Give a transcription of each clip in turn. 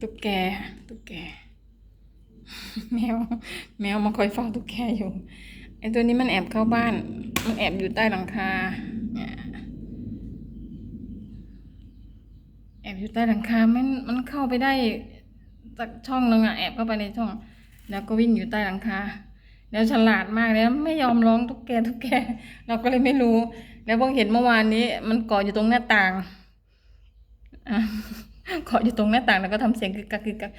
ตุ๊กแกตุ๊กแก แมว แมวมาคอยเฝ้าตุ๊กแกอยู่ไอตัวนี้มันแอบเข้าบ้าน มันแอบอยู่ใต้หลังคาแอบอยู่ใต้หลังคา มันมันเข้าไปได้จากช่องนึงอะแอบเข้าไปในช่อง แล้วก็วิ่งอยู่ใต้หลังคาแล้วฉลาดมากเลยนะไม่ยอมร้องตุ๊กแกตุ๊กแก เราก็เลยไม่รู้ แล้วเพอเห็นเมื่อวานนี้ มันเกาะอยู่ตรงหน้าต่างอะ เกาะอยู่ตรงหน้าต่างแล้วก็ทำเสียงกึกกักกึกกัก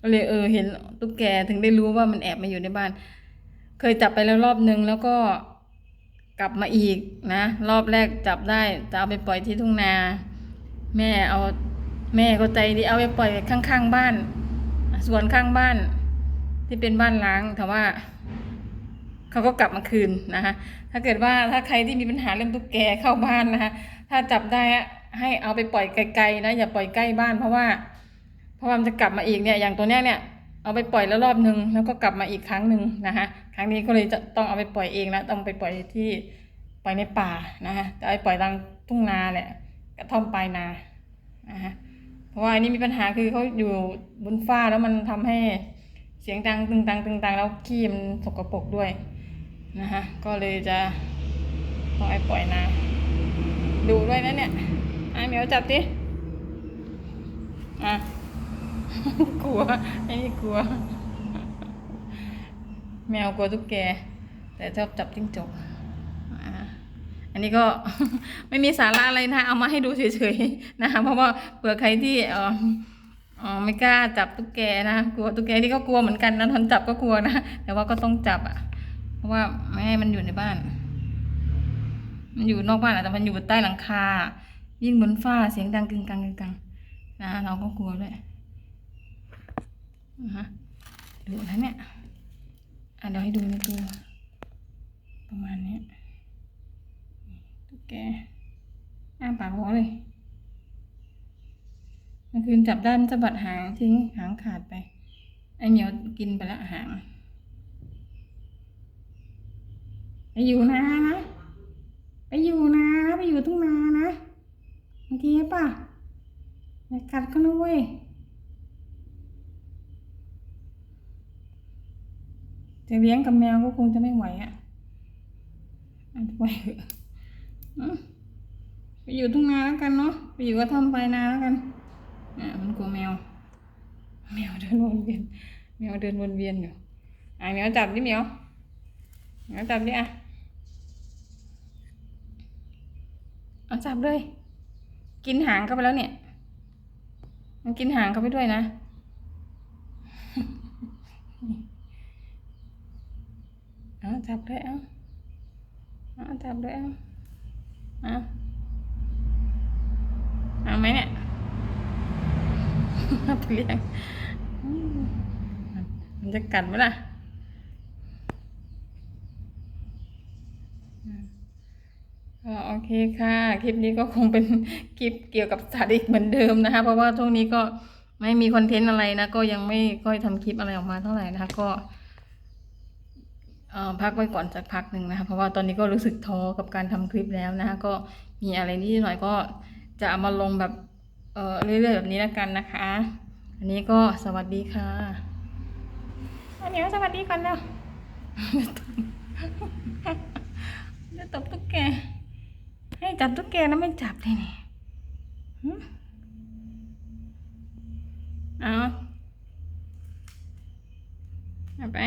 ก็เลยเออเห็นตุ๊กแกถึงได้รู้ว่ามันแอบมาอยู่ในบ้าน เคยจับไปแล้วรอบนึงแล้วก็กลับมาอีกนะ รอบแรกจับได้จะเอาไปปล่อยที่ทุ่งนา แม่เอาแม่ก็ใจดีเอาไปปล่อยข้างๆบ้านสวนข้างบ้าน ที่เป็นบ้านล้างแต่ว่าเขาก็กลับมาคืนนะคะถ้าเกิดว่าถ้าใครที่มีปัญหาเรื่องตุ๊กแกเข้าบ้านนะคะถ้าจับได้อะ ให้เอาไปปล่อยไกลๆนะอย่าปล่อยใกล้บ้านเพราะว่า เพราะว่ามันจะกลับมาอีกเนี่ยอย่างตัวเนี้ยเนี่ยเอาไปปล่อยแล้วรอบนึงแล้วก็กลับมาอีกครั้งหนึ่งนะคะครั้งนี้ก็เลยจะต้องเอาไปปล่อยเองแล้วต้องไปปล่อยที่ปล่อยในป่านะคะจะไปปล่อยตามทุ่งนาแหละกระท่อมปลายนานะคะเพราะว่าอันนี้มีปัญหาคือเขาอยู่บนฟ้าแล้วมันทำให้เสียงดังตึงตังตึงตังแล้วขี้มันสกปรกด้วยนะคะก็เลยจะต้องไปปล่อยนาดูด้วยนะเนี่ย ไอ้เหมียวจับดิอะกลัวไอ้นี่กลัว แมวกลัวตุ๊กแก แต่ชอบจับจิ้งจกอ่าอันนี้ก็ไม่มีสาระอะไรนะเอามาให้ดูเฉยๆนะคะเพราะว่าเผื่อใครที่เออเออไม่กล้าจับตุ๊กแกนะกลัวตุ๊กแกนี่ก็กลัวเหมือนกันนะทนจับก็กลัวนะแต่ว่าก็ต้องจับอะ เพราะว่าไม่ให้มันอยู่ในบ้าน มันอยู่นอกบ้านอะแต่มันอยู่ใต้หลังคา ยิ่งบนฟ้าเสียงดังกึงกังกึงกังนะเราก็กลัวด้วยนะฮะดูนะเนี่ยอะเดี๋ยวให้ดูในตัวประมาณนี้ตุ๊กแกอ้าปากหัวเลยเมื่อคืนจับด้านสะบัดหางทิ้งหางขาดไปไอเหนียวกินไปละหางไปอยู่นานะไปอยู่นานะ ไปอยู่ทุ่งนานะ โอเคป่ะอย่ากัดเขานะเว้ยจะเลี้ยงกับแมวก็คงจะไม่ไหวอะอาจจะปล่อยเถอะไปอยู่ทุ่งนาแล้วกันเนาะไปอยู่ก็ทำไปลายนาแล้วกันอ่ามันกลัวแมว แมวเดินวนเวียนแมวเดินวนเวียนอยู่อะแมวจับดิแมวแมวจับดิอะเอาจับเลย กินหางเข้าไปแล้วเนี่ย มันกินหางเข้าไปด้วยนะ เอาจับด้วยเอาเอาจับด้วยเอาเอาเอาไหมเนี่ยเอาไปเลี้ยงมันจะกัดไหมล่ะ โอเคค่ะ คลิปนี้ก็คงเป็นคลิปเกี่ยวกับสัตว์อีกเหมือนเดิมนะคะ เพราะว่าช่วงนี้ก็ไม่มีคอนเทนต์อะไรนะ ก็ยังไม่ค่อยทำคลิปอะไรออกมาเท่าไหร่นะคะ ก็เอ่อพักไว้ก่อนสักพักหนึ่งนะคะ เพราะว่าตอนนี้ก็รู้สึกท้อกับการทำคลิปแล้วนะคะ ก็มีอะไรนิดหน่อยก็จะเอามาลงแบบเอ่อเรื่อยๆแบบนี้แล้วกันนะคะ อันนี้ก็สวัสดีค่ะอันนี้สวัสดีก่อนแล้วจะตบตุ๊กแก ให้ จับตุ๊กแกนะไม่จับเลยนี่เอาเอาไป